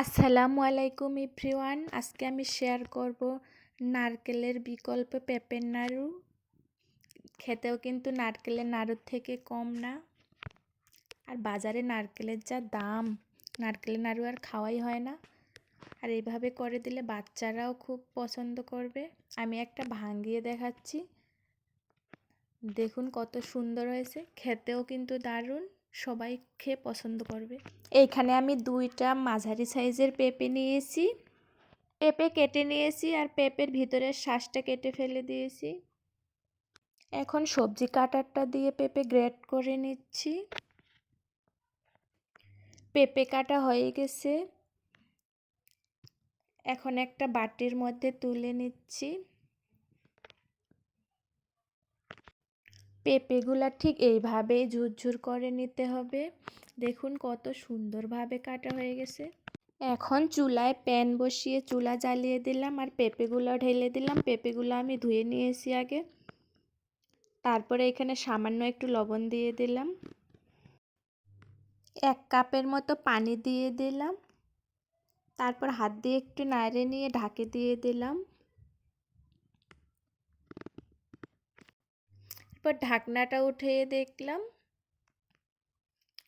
আসসালামু আলাইকুম ইভরিওয়ান আজকে আমি শেয়ার করব নারকেলের বিকল্প পেঁপের নাড়ু। খেতেও কিন্তু নারকেলের নাড়ুর থেকে কম না। আর বাজারে নারকেলের যা দাম, নারকেলের নাড়ু আর খাওয়াই হয় না। আর এইভাবে করে দিলে বাচ্চারাও খুব পছন্দ করবে। আমি একটা ভাঙিয়ে দেখাচ্ছি। দেখুন কত সুন্দর হয়েছে। খেতেও কিন্তু দারুণ। সবাই খেয়ে পছন্দ করবে। এইখানে আমি দুইটা মাঝারি সাইজের পেঁপে নিয়েছি। পেঁপে কেটে নিয়েছি আর পেঁপের ভিতরের শ্বাসটা কেটে ফেলে দিয়েছি। এখন সবজি কাটারটা দিয়ে পেঁপে গ্রেট করে নিচ্ছি। পেঁপে কাটা হয়ে গেছে। এখন একটা বাটির মধ্যে তুলে নিচ্ছি। পেঁপেগুলা ঠিক এইভাবেই ঝুরঝুর করে নিতে হবে। দেখুন কত সুন্দরভাবে কাটা হয়ে গেছে। এখন চুলায় প্যান বসিয়ে চুলা জ্বালিয়ে দিলাম আর পেঁপেগুলো ঢেলে দিলাম। পেঁপেগুলো আমি ধুয়ে নিয়েছি আগে। তারপরে এখানে সামান্য একটু লবণ দিয়ে দিলাম। এক কাপের মতো পানি দিয়ে দিলাম। তারপর হাত দিয়ে একটু নাড়ে নিয়ে ঢাকে দিয়ে দিলাম। এরপর ঢাকনাটা উঠিয়ে দেখলাম।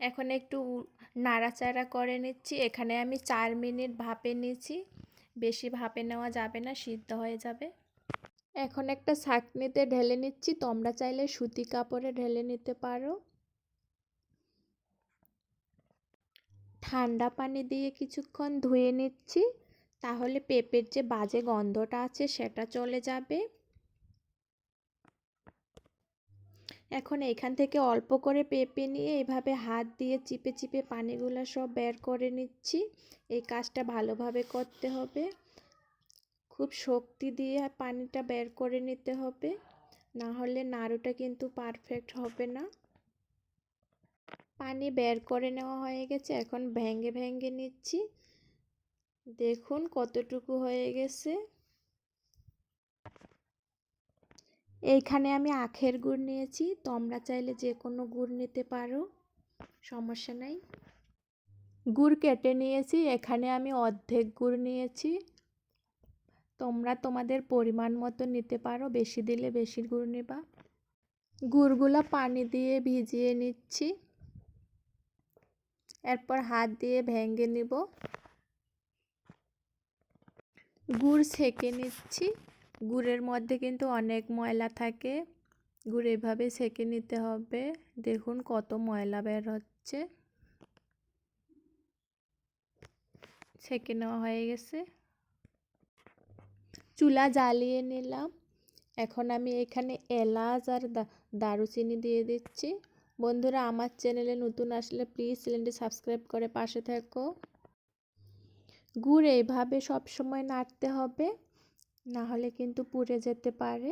এখন একটু নাড়াচাড়া করে নিচ্ছি। এখানে আমি চার মিনিট ভাপে নিয়েছি। বেশি ভাপে নেওয়া যাবে না, সিদ্ধ হয়ে যাবে। এখন একটা ছাঁকনিতে ঢেলে নিচ্ছি। তোমরা চাইলে সুতি কাপড়ে ঢেলে নিতে পারো। ঠান্ডা পানি দিয়ে কিছুক্ষণ ধুয়ে নিচ্ছি। তাহলে পেঁপের যে বাজে গন্ধটা আছে, সেটা চলে যাবে। এখন এখান থেকে অল্প করে পেঁপে নিয়ে এভাবে হাত দিয়ে চিপে চিপে পানিগুলো সব বের করে নিচ্ছি। এই কাজটা ভালোভাবে করতে হবে। খুব শক্তি দিয়ে পানিটা বের করে নিতে হবে। না হলে নাড়ুটা কিন্তু পারফেক্ট হবে না। পানি বের করে নেওয়া হয়ে গেছে, এখন ভেঙে ভেঙে নিচ্ছি। দেখুন কতটুকু হয়ে গেছে। এইখানে আমি আখের গুড় নিয়েছি। তোমরা চাইলে যে কোনো গুড় নিতে পারো। সমস্যা নাই। গুড় কেটে নিয়েছি। এখানে আমি অর্ধেক গুড় নিয়েছি। তোমরা তোমাদের পরিমাণ মতো নিতে পারো। বেশি দিলে বেশি গুড় নেবা। গুড়গুলো পানি দিয়ে ভিজিয়ে নিচ্ছি। এরপর হাত দিয়ে ভেঙে নিব। গুড় ছেঁকে নিচ্ছি। গুড়ের মধ্যে কিন্তু অনেক ময়লা থাকে। গুড় এভাবে সেঁকে নিতে হবে। দেখুন কত ময়লা বের হচ্ছে। ছেঁকে নেওয়া হয়ে গেছে। চুলা জ্বালিয়ে নিলাম। এখন আমি এখানে এলাচ আর দারুচিনি দিয়ে দিচ্ছি। বন্ধুরা, আমার চ্যানেলে নতুন আসলে প্লিজ চ্যানেলটি সাবস্ক্রাইব করে পাশে থাকো। গুড় এইভাবে সব সময় নাড়তে হবে। না হলে কিন্তু পুড়ে যেতে পারে।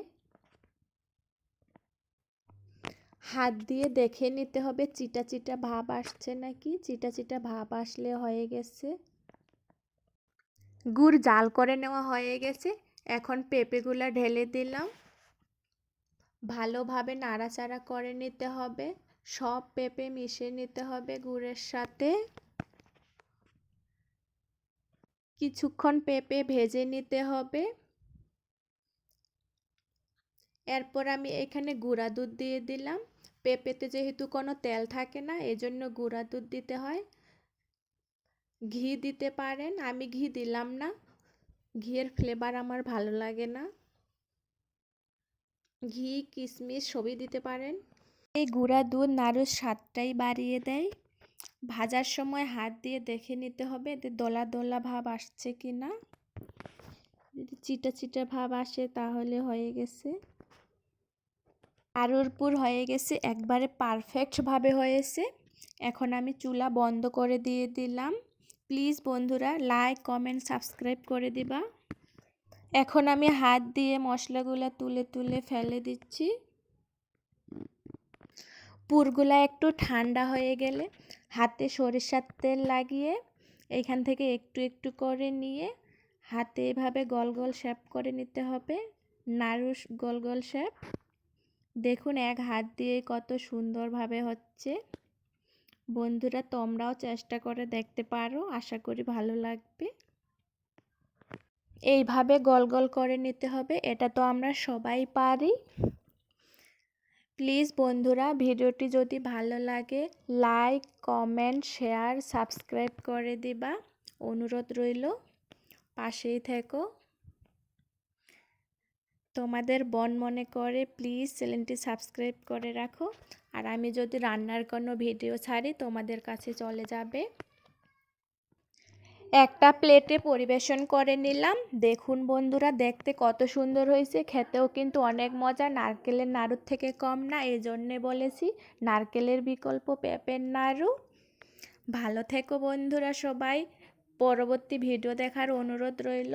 হাত দিয়ে দেখে নিতে হবে, চিটা চিটা ভাব আসছে নাকি? চিটা চিটা ভাব আসলে হয়ে গেছে। গুড় জাল করে নেওয়া হয়ে গেছে। এখন পেঁপেগুলো ঢেলে দিলাম। ভালোভাবে নাড়াচাড়া করে নিতে হবে। সব পেঁপে মিশিয়ে নিতে হবে গুড়ের সাথে। কিছুক্ষণ পেঁপে ভেজে নিতে হবে। এরপর আমি এখানে গুঁড়া দুধ দিয়ে দিলাম। পেঁপেতে যেহেতু কোনো তেল থাকে না, এজন্য গুঁড়া দুধ দিতে হয়। ঘি দিতে পারেন, আমি ঘি দিলাম না। ঘিয়ের ফ্লেভার আমার ভালো লাগে না। ঘি, কিশমিশ সবই দিতে পারেন। এই গুঁড়া দুধ নাড়ুর স্বাদটাই বাড়িয়ে দেয়। ভাজার সময় হাত দিয়ে দেখে নিতে হবে এতে দলা দলা ভাব আসছে কি না যদি চিটা চিটা ভাব আসে তাহলে হয়ে গেছে। আরুরপুর হয়ে গেছে, একবারে পারফেক্টভাবে হয়েছে। এখন আমি চুলা বন্ধ করে দিয়ে দিলাম। প্লিজ বন্ধুরা লাইক কমেন্ট সাবস্ক্রাইব করে দিবা। এখন আমি হাত দিয়ে মশলাগুলো তুলে তুলে ফেলে দিচ্ছি। পুরগুলা একটু ঠান্ডা হয়ে গেলে হাতে সরিষার তেল লাগিয়ে এইখান থেকে একটু একটু করে নিয়ে হাতে এভাবে গল গল শেপ করে নিতে হবে। নাড়ু গোল গোল শেপ দেখুন, এক হাত দিয়ে কত সুন্দরভাবে হচ্ছে। বন্ধুরা, তোমরাও চেষ্টা করে দেখতে পারো। আশা করি ভালো লাগবে। এইভাবে গোল গোল করে নিতে হবে, এটা তো আমরা সবাই পারি। প্লিজ বন্ধুরা, ভিডিওটি যদি ভালো লাগে, লাইক, কমেন্ট, শেয়ার, সাবস্ক্রাইব করে দিবা। অনুরোধ রইল, পাশেই থেকো। তোমাদের বন মনে করে প্লিজ চ্যানেলটি সাবস্ক্রাইব করে রাখো। আর আমি যদি রান্নার কোনো ভিডিও ছাড়ি, তোমাদের কাছে চলে যাবে। একটা প্লেটে পরিবেশন করে নিলাম। দেখুন বন্ধুরা, দেখতে কত সুন্দর হয়েছে। খেতেও কিন্তু অনেক মজা। নারকেলের নাড়ুর থেকে কম না এই জন্যে বলেছি। নারকেলের বিকল্প পেঁপের নাড়ু। ভালো থেকো বন্ধুরা সবাই। পরবর্তী ভিডিও দেখার অনুরোধ রইল।